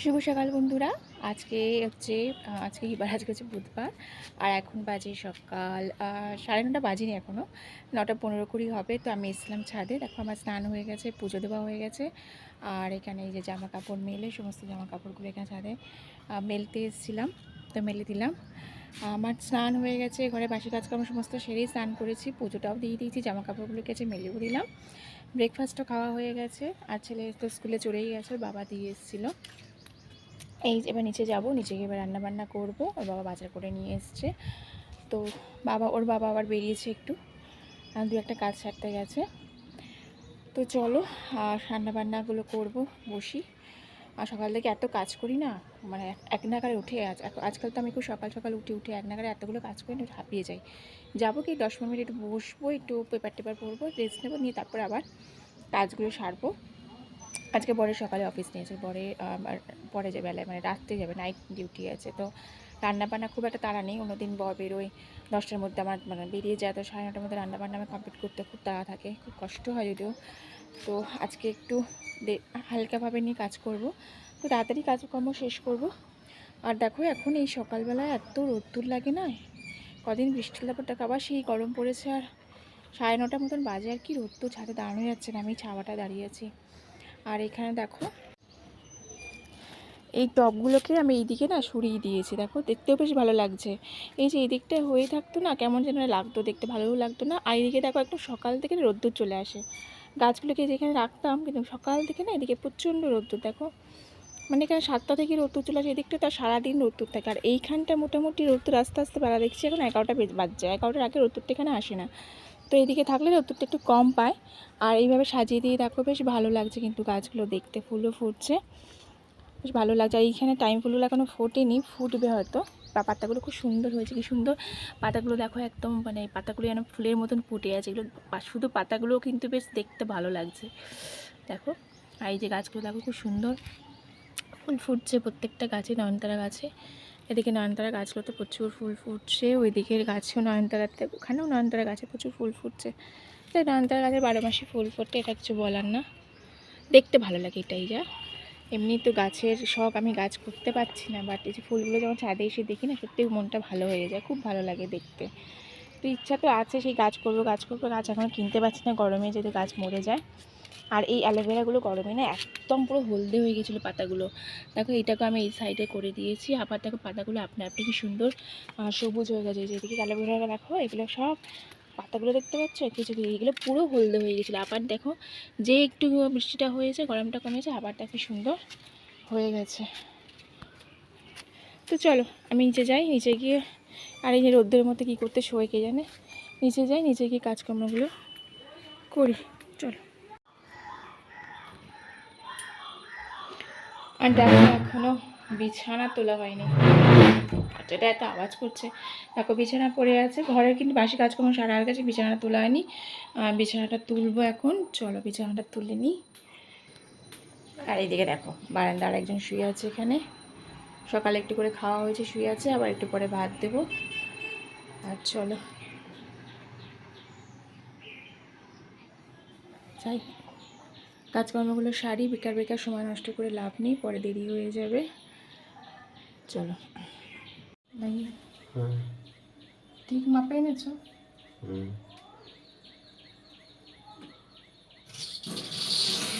শুভ সকাল বন্ধুরা। আজকে হচ্ছে আজকে কি বার আজকে হচ্ছে বুধবার। আর এখন বাজে সকাল সাড়ে নটা বাজেনি এখনও নটা পনেরো কুড়ি হবে। তো আমি এসলাম ছাদে। দেখো আমার স্নান হয়ে গেছে, পুজো দেওয়া হয়ে গেছে। আর এখানে এই যে জামা কাপড় মেলে, সমস্ত জামা কাপড়গুলো এখানে ছাদে মেলতে এসেছিলাম, তো মেলে দিলাম। আমার স্নান হয়ে গেছে, ঘরে বাসি কাজকর্ম সমস্ত সেরেই স্নান করেছি, পুজোটাও দিয়ে দিয়েছি জামা কাপড়গুলো কেচে মেলেও দিলাম। ব্রেকফাস্টও খাওয়া হয়ে গেছে। আর ছেলে তো স্কুলে চলেই গেছে, বাবা দিয়ে এসেছিল। এই এবার নিচে যাব, নিচে গিয়ে এবার রান্নাবান্না করব, ওর বাবা বাজার করে নিয়ে এসছে। তো বাবা, ওর বাবা আবার বেরিয়েছে একটু দু একটা কাজ সারতে গেছে। তো চলো, আর রান্না বান্নাগুলো করব, বসি। আর সকাল থেকে এত কাজ করি না মানে এক- নাগারে উঠে আজ আজকাল তো আমি খুব সকাল সকাল উঠে উঠে এক নাগারে এতগুলো কাজ করি না হাঁপিয়ে যাই। যাব কি, দশ পনেরো মিনিট একটু বসবো, একটু পেপার টেপার পড়ব রেস্ট নেব, নিয়ে তারপর আবার কাজগুলো সারবো। আজকে বরের সকালে অফিস নিয়েছে। আবার পরে যে বেলায় মানে রাত্রে যাবে নাইট ডিউটি আছে। তো রান্না বান্না খুব একটা তাড়া নেই। অন্যদিন বর বেরোয় দশটার মধ্যে আমার মানে বেরিয়ে যায়। তো সাড়ে নটার মধ্যে রান্না বান্না আমার কমপ্লিট করতে খুব তাড়া থাকে। খুব কষ্ট হয় যদিও। তো আজকে একটু হালকাভাবে নিয়ে কাজ করব। তো তাড়াতাড়ি কাজকর্ম শেষ করব। আর দেখো, এখন এই সকালবেলায় এত রোদ্দুর লাগে না? কদিন বৃষ্টির ব্যাপারটা আবার সেই গরম পড়েছে। আর সাড়ে নটার মতন বাজে, আর কি রোদ্দুর, ছাদে দাঁড়ানো যাচ্ছে না। আমি ছাওয়াটা দাঁড়িয়ে আছি। আর এখানে দেখো, এই টবগুলোকে আমি এইদিকে না সরিয়ে দিয়েছি। দেখো, দেখতেও বেশ ভালো লাগছে। এই যে এই হয়ে থাকতো না, কেমন যেন লাগতো দেখতে, ভালোও লাগতো না। আর এইদিকে দেখো, একটু সকাল থেকে রোদ্দুর চলে আসে। গাছগুলোকে যেখানে রাখতাম, কিন্তু সকাল থেকে না এদিকে প্রচণ্ড রোদ্দুর। দেখো মানে এখানে সাতটা থেকে রোদ্দুর চলে আসে, এদিকটা তার সারাদিন রোদ্দুর থাকে। আর এইখানটা মোটামুটি রোদ্দুর আস্তে আস্তে বেলা দেখছি, এখন এগারোটা বেজ বাজছে। এগারোটার আগে রোদ্দুরটা এখানে আসে না। তো এদিকে থাকলে রোদ্দুরটা একটু কম পায়। আর এইভাবে সাজিয়ে দিয়ে দেখো বেশ ভালো লাগছে কিন্তু গাছগুলো দেখতে, ফুলও ফুটছে। বেশ ভালো লাগছে। আর এইখানে টাইম ফুলগুলো এখনও ফোটেনি, ফুটবে হয়তো। বা পাতাগুলো খুব সুন্দর হয়েছে, কি সুন্দর পাতাগুলো দেখো একদম মানে পাতাগুলো যেন ফুলের মতন ফুটে আছে। এগুলো শুধু পাতাগুলোও কিন্তু বেশ দেখতে ভালো লাগছে। দেখো, আর এই যে গাছগুলো দেখো খুব সুন্দর। ফুল ফুটছে প্রত্যেকটা গাছে, নয়নতারা গাছে। এদিকে নয়নতারা গাছগুলোতে প্রচুর ফুল ফুটছে ওই দিকের গাছেও নয়নতারাতে ওখানেও নয়নতারা গাছে প্রচুর ফুল ফুটছে। তাই নয়নতারা গাছে বারো মাসে ফুল ফুটতে এটা কিছু বলার না। দেখতে ভালো লাগে এটাই যা। এমনি তো গাছের শখ আমি গাছ করতে পারছি না বাট এই যে ফুলগুলো যখন ছাদে এসে দেখি না, সত্যি মনটা ভালো হয়ে যায়, খুব ভালো লাগে দেখতে। তো ইচ্ছা তো আছে সেই গাছ করব গাছ করব, গাছ এখনও কিনতে পারছি না, গরমে যদি গাছ মরে যায়। আর এই অ্যালোভেরাগুলো গরমে না একদম পুরো হলদে হয়ে গেছিল পাতাগুলো। দেখো এটাকে আমি এই সাইডে করে দিয়েছি। আবার দেখো পাতাগুলো আপনি আপনি কি সুন্দর সবুজ হয়ে গেছে। যেদিকে অ্যালোভেরা দেখো, এগুলো সব পাতাগুলো দেখতে পাচ্ছ? কিছু কিছু এগুলো পুরো হলদে হয়ে গেছিল। আবার দেখো যে একটু বৃষ্টিটা হয়েছে, গরমটা কমেছে, আবার দেখো সুন্দর হয়ে গেছে। তো চলো, আমি নিচে যাই, নিচে গিয়ে আর এই যে রোদ্রের মধ্যে কী করতে শোয় কে জানে? নিচে যাই, নিচে গিয়ে কাজকর্মগুলো করি চলো আর দেখো এখনও বিছানা তোলা হয়নি। এটা এত আওয়াজ করছে। দেখো বিছানা পড়ে আছে। ঘরের কিন্তু বাসি কাজকর্ম সারা হয়ে গেছে বিছানাটা তোলা হয়নি। বিছানাটা তুলবো এখন। চলো বিছানাটা তুলে নিই। আর এইদিকে দেখো বারান্দার একজন শুয়ে আছে এখানে। সকালে একটু করে খাওয়া হয়েছে শুয়ে আছে। আবার একটু পরে ভাত দেবো। আর চলো। যাই। কাজকর্মগুলো সারি বেকার বেকার সময় নষ্ট করে লাভ নেই পরে দেরি হয়ে যাবে। চলো। ঠিক মাপে এনেছো?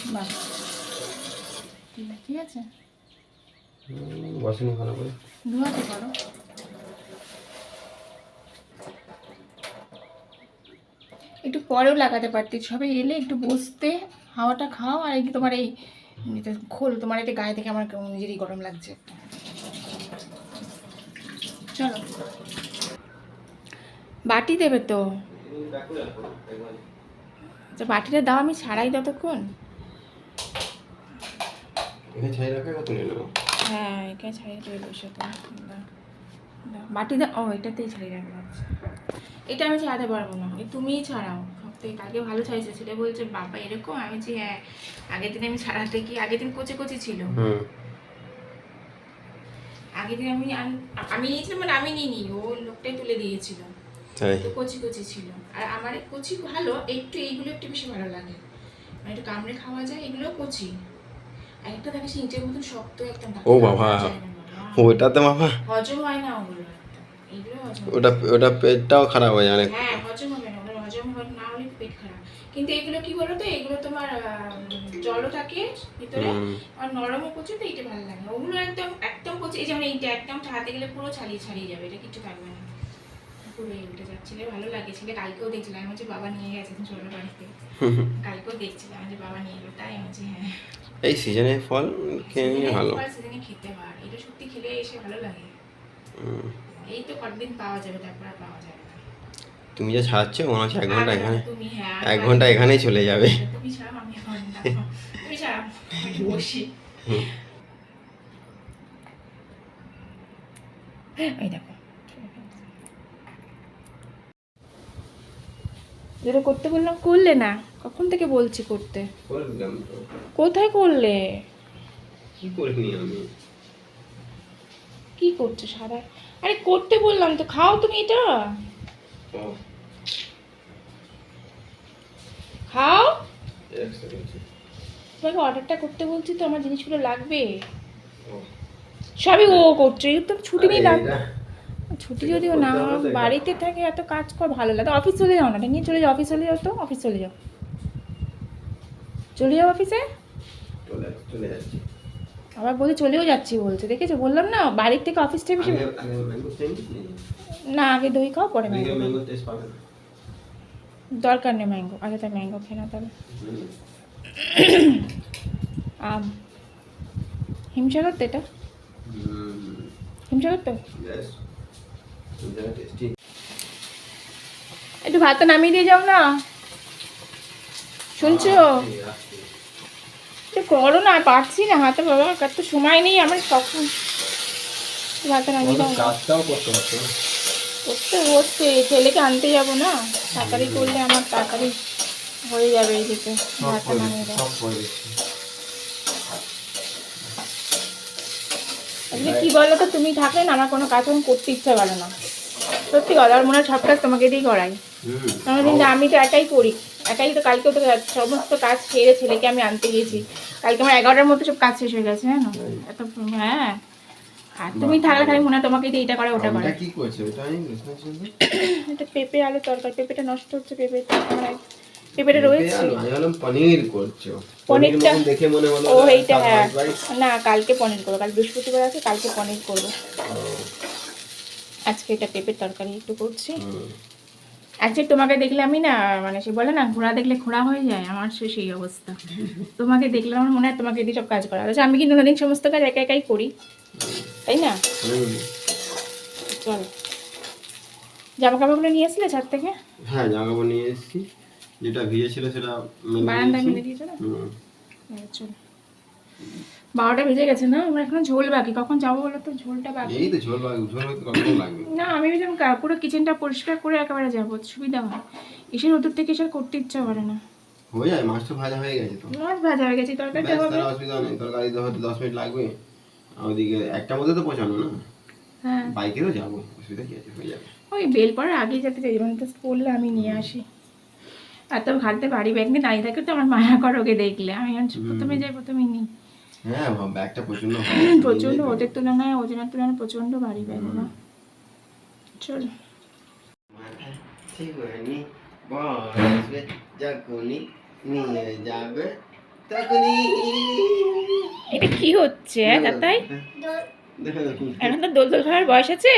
বাহ। ঠিক- আছে। করে। ধোয়াতে পারো। একটু পরেও লাগাতে পারতে। সবাই এলে একটু বসতে হাওয়াটা খাও আর যে তোমার এই এটা খোল তোমার এটা গায়ে থেকে আমার নিজেরই গরম লাগছে। চলো। বাটি দেবে তো? আচ্ছা বাটিটা দাও আমি ছাড়াই ততক্ষণ। হ্যাঁ এখানে ছাড়িয়ে বসে তো। বাটি দাও ও এটাতেই ছাড়িয়ে রাখব এটা আমি ছাড়াতে পারব না। তুমিই ছাড়াও। কালকে ভালো ছাড়িয়েছে। ছেলে বলছে বাবা এরকম? আমি বলছি হ্যাঁ আগের দিন আমি ছাড়াতে কি আগের দিন কচি কচি ছিল। আগের দিন আমি আমি নিয়েছিলাম মানে আমি নিইনি ও লোকটাই তুলে দিয়েছিল। তো কচি কচি ছিল। আর আমার কচি ভালো একটু এইগুলো একটু বেশি ভালো লাগে। মানে একটু কামড়ে খাওয়া যায় এগুলো কচি। আর একটা থাকে সেই ইটের মতন শক্ত একদম ও বাবা। ওটাতে বাবা হজম হয় না ওগুলো। ওটা ওটা পেটটাও খারাপ হয়ে যায় অনেক হ্যাঁ হজম হবে না ওগুলো হজম হবে না হলে পেট খারাপ। কিন্তু এগুলো কি বলো তো এগুলো তোমার জলও থাকে ভিতরে আর নরমও প্রচুর তো এইটা ভালো লাগে ওগুলো একদম একদম প্রচুর এই যেমন এইটা একদম হাতে গেলে পুরো ছাড়িয়ে ছাড়িয়ে যাবে এটা কিছু থাকবে না। পুরো এই উঠে যাচ্ছিলে ভালো লাগে ছেলে কালকেও দেখছিলাম আমি বলছি বাবা নিয়ে গেছে ছোট বাড়িতে। কালকেও দেখছিলাম যে বাবা নিয়ে এলো তাই আমি হ্যাঁ। এই সিজনে ফল খেয়ে ভালো। সিজনে খেতে হয় এটা সত্যি খেলে এসে ভালো লাগে। এই তো কতদিন পাওয়া যাবে তারপর আর পাওয়া যাবে না। তুমি যে ছাড়ছ মনে হচ্ছে এক ঘণ্টা এখানে তুমি হ্যাঁ এক ঘণ্টা এখানেই চলে যাবে। তুমি ছাড়াও আমি এখন তুমি ছাড়াও বসি। এই দেখো। যেটা করতে বললাম করলে না? কখন থেকে বলছি করতে? কোথায় করলে? কি করিনি আমি? কি করছ সারা? আরে করতে বললাম তো খাও তুমি এটা। খাও। তোমাকে অর্ডারটা করতে বলছি তো আমার জিনিসগুলো লাগবে। সবই ও করছ এই তো ছুটি এটা- ছুটি যদিও না করতে বাড়িতে থাকে এত কাজ কর ভালো লাগে। অফিস চলে যাও না নিয়ে চলে যাও অফিস চলে যাও তো অফিস চলে যাও। চলে যাও অফিসে? চলে যাচ্ছি। আবার বলে চলেও যাচ্ছি বলছে দেখেছ? বললাম না বাড়ির থেকে অফিসটা বেশি না আগে দই খাও পরে ম্যাঙ্গো দরকার নেই ম্যাঙ্গো আগে তার ম্যাঙ্গো খেয়ে না তাহলে। আম। হিমসাগর তো এটা? হুম হিমসাগর তো? একটু ভাতটা নামিয়ে দিয়ে যাও না। শুনছো? করো না পারছি না হাতে বাবা এত সময় নেই আমার একটু ভাতটা নামিয়ে দাও করতে হচ্ছে ছেলেকে আনতে যাব না। তাড়াতাড়ি করলে আমার তাড়াতাড়ি হয়ে যাবে এই দিকে সব ভাতটা করে নামিয়ে দাও। সব করে কি বলো তো তুমি থাকলে না আমার কোনো কাজ করতে ইচ্ছা করে না। সত্যি কথা আর মনে হয় সব কাজ তোমাকে দিয়েই করাই। আমি তো একাই করি। একাই তো কালকেও তো সমস্ত কাজ সেরে ছেলেকে আমি আনতে গেছি কালকে আমার এগারোটার মধ্যে সব কাজ শেষ হয়ে গেছে হ্যাঁ এত হ্যাঁ। আর তুমি থাকলে খালি মনে হয় তোমাকে এটা করে ওটা করে। কি করছে। এটা পেঁপে আলু তরকারি। পেঁপেটা নষ্ট হচ্ছে পেঁপে মানে পেঁপেটা রয়েছে। পেঁপে আলু, পনির করছ। পনিরটা- দেখে মনে হলো ও এইটা হ্যাঁ। না কালকে পনির করব। কাল বৃহস্পতিবার আছে কালকে পনির করব। আজকে এটা পেঁপের তরকারি একটু করছি। আজকে তোমাকে দেখলে আমি না মানে সে বলে না ঘোড়া দেখলে খোড়া হয়ে যায় আমার সে সেই অবস্থা। তোমাকে দেখলে আমার মনে হয় তোমাকে দিয়ে সব কাজ করা আচ্ছা আমি কিন্তু অনেক সমস্ত কাজ একা একাই করি? তাই না। চলো। জামা কাপড়গুলো নিয়ে আসলে ছাদ থেকে? হ্যাঁ জামা কাপড় নিয়ে এসেছি। যেটা ভিজে ছিল সেটা বারান্দায়। মেলে দিয়েছ না? চলো বারোটা বেজে গেছে না? আমার এখনও ঝোল বাকি। কখন যাব বলো তো? ঝোলটা বাকি। এই তো ঝোল লাগবে ঝোল কতক্ষণ লাগবে? না আমি ভেবেছিলাম পুরো কিচেনটা পরিষ্কার করে একেবারে যাব। সুবিধা হয়। এসে রোদুর থেকে এসে করতে ইচ্ছা করে না। হয়ে যায় মাছটা ভাজা হয়ে গেছে তো। মাছ ভাজা হয়ে গেছে তরকারিটা হবে। অসুবিধা নেই। তরকারিতে হয়তো দশ মিনিট লাগবে। ওদিকে একটা মধ্যে তো পৌঁছানো না। হ্যাঁ। বাইকেও যাব অসুবিধা কি আছে? হয়ে যাবে। ওই বেল পরে আগে যেতে চাই মানে টেস্ট করলে আমি নিয়ে আসি। আর তো ঘাটতে বাড়ি ব্যাগ নিয়ে দাঁড়িয়ে থাকে তো আমার মায়া কর ওকে দেখলে। আমি প্রথমে যাই প্রথমে নিই। হ্যাঁ ব্যাগটা প্রচণ্ড ওদের তুলনায় ওজনের তুলনায় প্রচণ্ড বাড়ি ব্যাগ না চল। যখনই নিয়ে যাবে তখনই। এটা কি হচ্ছে হ্যাঁ তাই? এখন তো দোল দোল খাওয়ার বয়স আছে?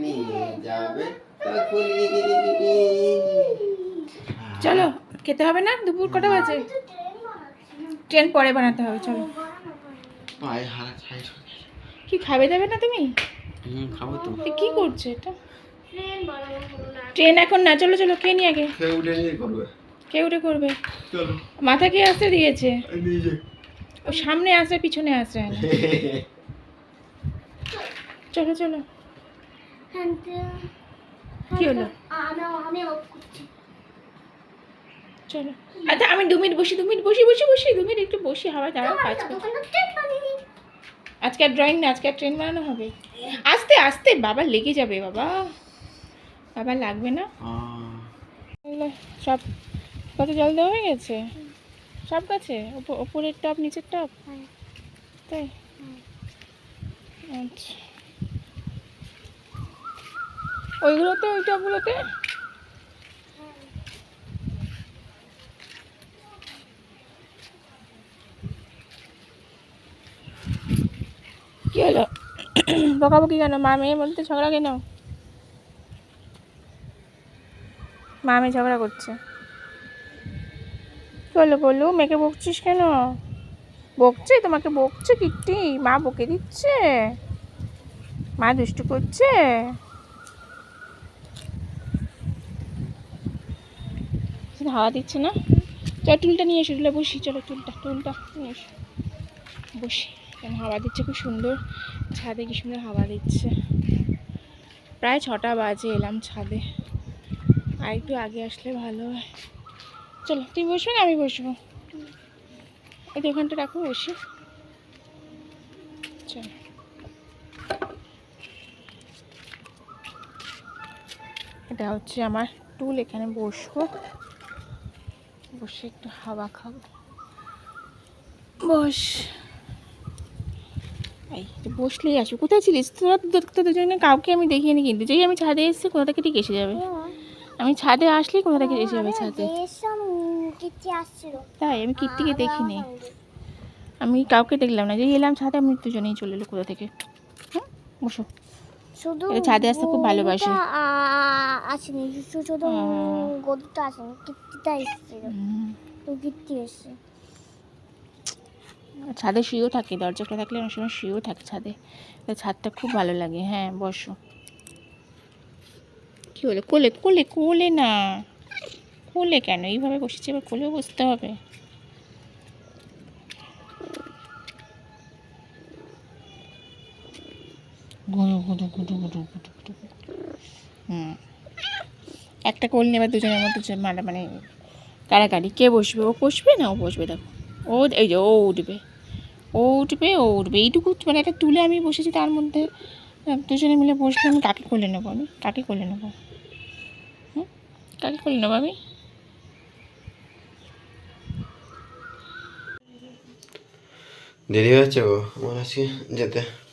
নিয়ে যাবে চলো খেতে হবে না? দুপুর কটা বাজে? ট্রেন পরে বানাতে হবে চলো। কি খাবে দেবে না তুমি? খাব তো। কি করছে এটা? ট্রেন এখন না চলো চলো কে নিয়ে আগে। খেয়ে কে উঠে করবে। মাথা কে আসতে দিয়েছে? ও সামনে আসে পিছনে আসে চলো চলো। কি হলো? চলো। আচ্ছা আমি দু মিনিট বসি দু মিনিট বসি বসি বসি দু মিনিট একটু বসি হাওয়া দাঁড়াও কাজ করছি আজকে আর ড্রয়িং না আজকে আর ট্রেন বানানো হবে? আস্তে আস্তে বাবা লেগে যাবে বাবা। আবার লাগবে না? সব কত জল দেওয়া হয়ে গেছে? সব গাছে? ওপ- ওপরের টপ নিচের টপ হ্যাঁ। তাই? হ্যাঁ। আচ্ছা। ওইগুলোতে ওই টপগুলোতে কি হলো? বকাবকি কেন? মা মেয়ে বলতে ঝগড়া কেন? মা মেয়ে ঝগড়া করছে। হলো বলু? মেয়েকে বকছিস কেন? বকছে? তোমাকে বকছে কিট্টি? মা বকে দিচ্ছে? মা দুষ্টু করছে? শুধু হাওয়া দিচ্ছে না। চল টুলটা নিয়ে এসো টুলে বসি, চলো টুলটা টুলটা নিয়ে এসো। বসি। কেন হাওয়া দিচ্ছে, খুব সুন্দর ছাদে, কি সুন্দর হাওয়া দিচ্ছে। প্রায় ছটা বাজে, এলাম ছাদে। আর একটু আগে আসলে ভালো হয়। চলো, তুই বসবে না, আমি বসবো। এই ওখানটা রাখো, বসি। চলো। এটা হচ্ছে আমার টুল, এখানে বসবো। বসে একটু হাওয়া খাব। বস। এই বসলেই আসবে। কোথায় ছিলিস? তোরা তো দুজনে কাউকে আমি দেখিনি কিন্তু। যেই আমি ছাদে এসেছি কোথা থেকে ঠিক এসে যাবে? আমি ছাদে আসলেই কোথা থেকে এসে যাবে ছাদে? তাই আমি কীর্তিকে দেখিনি। আমি কাউকে দেখলাম না। যেই এলাম ছাদে আমি দুজনেই চলে এলো কোথা থেকে। হ্যাঁ বসো। শুধু ছাদে আসতে খুব ভালোবাসে। আসেনি। শুধু শুধু হুম। গরুটা আসেনি। কীর্তিটা এসেছিল। কীর্তি এসছে। ছাদে শুয়েও থাকে দরজা খোলা থাকলে অনেক সময় শুয়েও থাকে ছাদে। তো ছাদটা খুব ভালো লাগে। হ্যাঁ বসো। কি হলো? কোলে কোলে কোলে না। কোলে কেন? এইভাবে বসেছি এবার কোলেও বসতে হবে। গুদু গুদু হুম। একটা কোল নেবার দুজনের মধ্যে মানে মানে কাড়াকাড়ি। কে বসবে? ও বসবে না ও বসবে? দেখো। ও এই যে ও উঠবে। ও উঠবে ও উঠবে। এইটুকু মানে একটা তুলে আমি বসেছি তার মধ্যে। দুজনে মিলে বসলে আমি কাকে কোলে নেব আমি? কাকে কোলে নেব? হুম? কাকে কোলে নেব আমি? দেরি হয়েছে গো। আমার আজকে যেতে।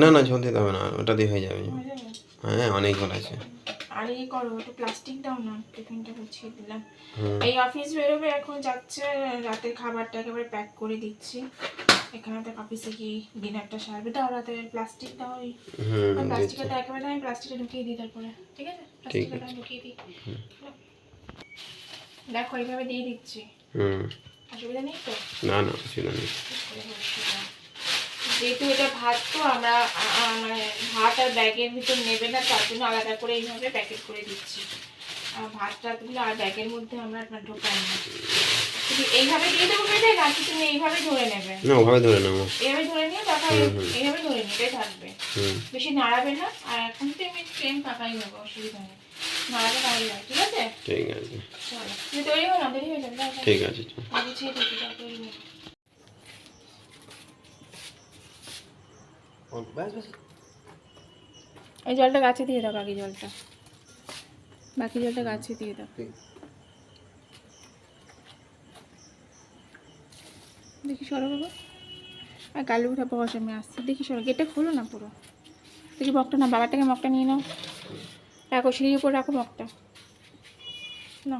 না না ঝোল দিতে হবে না ওটা দিয়ে হয়ে যাবে। হ্যাঁ অনেকগুলো আছে। আর এই করো একটু প্লাস্টিক দাও না টিফিনটা গুছিয়ে দিলাম। এই অফিস বেরোবে এখন যাচ্ছে রাতের খাবারটা একেবারে প্যাক করে দিচ্ছি। এখানে তো অফিসে কি ডিনারটা সারবে? দাও রাতের প্লাস্টিক দাও ওই। প্লাস্টিকটা একেবারে আমি প্লাস্টিকটা ঢুকিয়ে দিই তারপরে। ঠিক আছে? প্লাস্টিকটা ঢুকিয়ে দিই। দেখো এইভাবে দিয়ে দিচ্ছি। হুম। অসুবিধা নেই তো? না না অসুবিধা নেই। যেহেতু এটা ভাত তো আমরা মানে ভাত আর ব্যাগের ভিতর নেবে না তার জন্য আলাদা করে এইভাবে প্যাকেট করে দিচ্ছি। আর ভাত টাতগুলো আর ব্যাগের মধ্যে আমরা ঢোকাই না। তুমি এইভাবে দিয়ে দেবো বেটে নাকি তুমি এইভাবে ধরে নেবে? না ওভাবে ধরে নেব। এইভাবে ধরে নিয়ে। এইভাবে ধরে নিতে থাকবে। বেশি নাড়াবে না আর এখন তো আমি ট্রেন পাকাই নেব অসুবিধা নেই। নাড়াবে নাড়াবে না, ঠিক আছে? ঠিক আছে। চলো। তুমি তৈরি হো না হয়ে যাবে দাও, দাও। ঠিক আছে এই জলটা গাছে দিয়ে দাও বাকি জলটা। বাকি জলটা গাছে দিয়ে দাও। দেখি সরো বাবা। আর কালু উঠা বস আমি আসছি। দেখি সরো গেটটা খোলো না পুরো। দেখি মগটা না বাবার থেকে মগটা নিয়ে নাও। রাখো সিঁড়ির উপর রাখো মগটা। না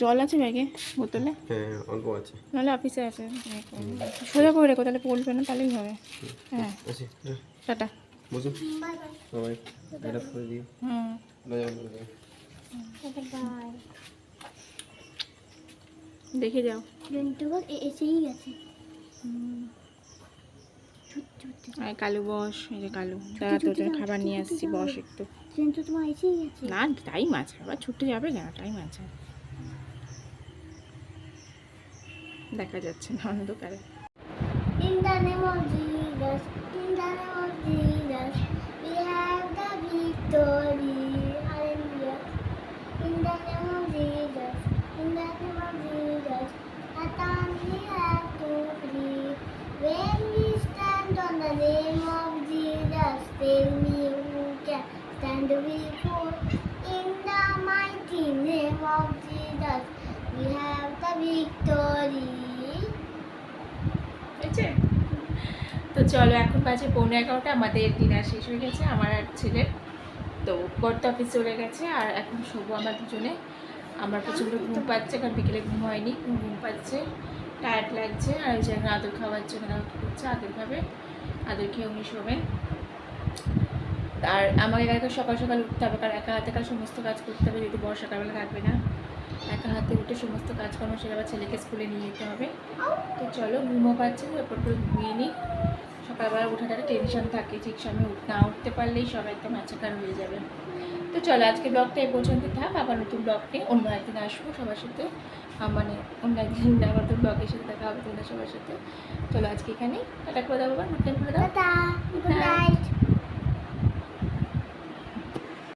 জল আছে ব্যাগে? বোতলে? হ্যাঁ অল্প আছে। নাহলে অফিসে আছে সোজা করে রেখো তাহলে পড়বে না তাহলেই হবে। হ্যাঁ। আছে হ্যাঁ। টাটা। বসুন। সবাই এটা করে দিও। হুম। দেখে যাও। এসেই গেছে আর কালু বস। এই যে কালু। দাঁড়া তোর জন্য খাবার নিয়ে আসছি বস একটু। তোমার এসেই গেছে। না টাইম আছে। আবার ছুটে যাবে কেন? টাইম আছে। দেখা যাচ্ছে না অন্ধকারে In the mighty name of Jesus, we have the victory. তো চলো, এখন বাজে পৌনে এগারোটা, আমাদের ডিনার শেষ হয়ে গেছে, আমার আর ছেলের। তো বর্ত অফিস চলে গেছে, আর এখন শোবো আমার দুজনে। আমার প্রচণ্ড ঘুম পাচ্ছে, কারণ বিকেলে ঘুম হয়নি, ঘুম পাচ্ছে টায়ার্ড লাগছে, আর ওই জন্য আদর খাওয়ার জন্য আদর করছে, আদর খাবে, আদর খেয়ে উনি শোবেন। আর আমাকে একা সকাল সকাল উঠতে হবে, কারণ একা হাতে কাল সমস্ত কাজ করতে হবে যদি বড় সকালবেলা থাকবে না। একা হাতে উঠে সমস্ত কাজকর্ম সেরে আবার ছেলেকে স্কুলে নিয়ে যেতে হবে। তো চলো ঘুমো পাচ্ছে, তারপর তো ঘুমিয়ে নিই সকালবেলা ওঠাটা একটা টেনশন থাকে, ঠিক সময় উঠ না উঠতে পারলেই সব একদম আচাকার হয়ে যাবে। তো চলো আজকে ব্লগটা এই পর্যন্ত থাক, আবার নতুন ব্লগ নিয়ে অন্য একদিন আসব সবার সাথে। মানে অন্য একদিন আবার নতুন ব্লগের সাথে দেখা হবে তোমরা সবার সাথে। চলো আজকে এখানেই, টাটা করে বাবা গুড নাইট করে দাও.